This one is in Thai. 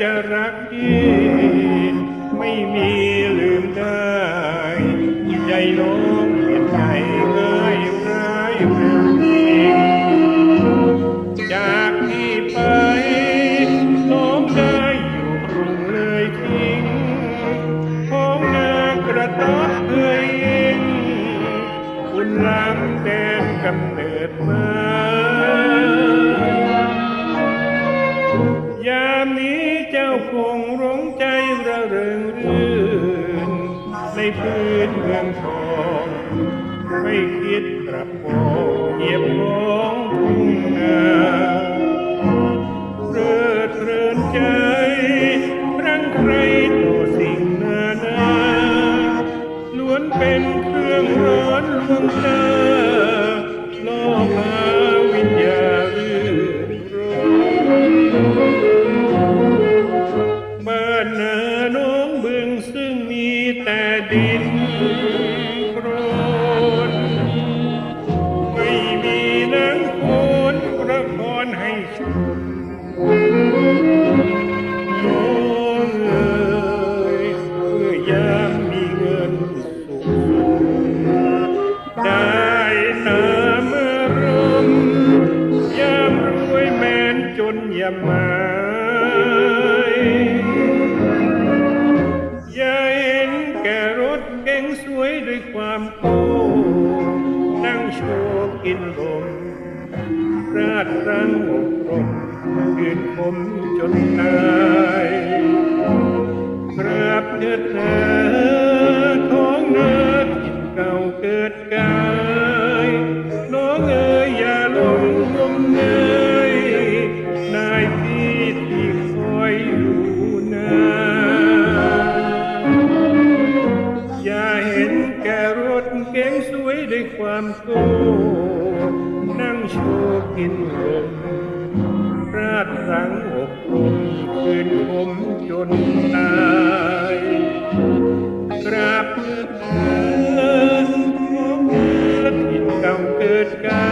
จะรักดีไม่มีลืมได้ใจน้อเห็นใจง่ายง่ายเร็วดีจากที่ไปน้องได้อยู่กรุงเลยทิ้งของนางกระต๊อบเคยเองคุณล้งแดนกำเนิดมา พื้นเมืองทองไม่คิดกลับมองเหยียบน้องทุ่งนาเริดเรินใจรังใครต่อสิ่งนานาล้วนเป็นเครื่องร้อนลวงตาล่อพา แต่ดินโครนไม่มีน้ำโคนประคอนให้ชมน้องเอยเมื่อยามมีเงินสุขได้ตามอารมยามรวยแมนจนอย่าหมา ด้วยความโก้นั่งโชว์กินลมราดรังอกรมยืนคมจนตายกราบเถิดนาท้องนาทิดเก่าเกิดกา นั่งโชว์กินลมราดรังอกลมคืนผมจนตายกราบเพื่อเธอของเธอที่เก่าเกิดกา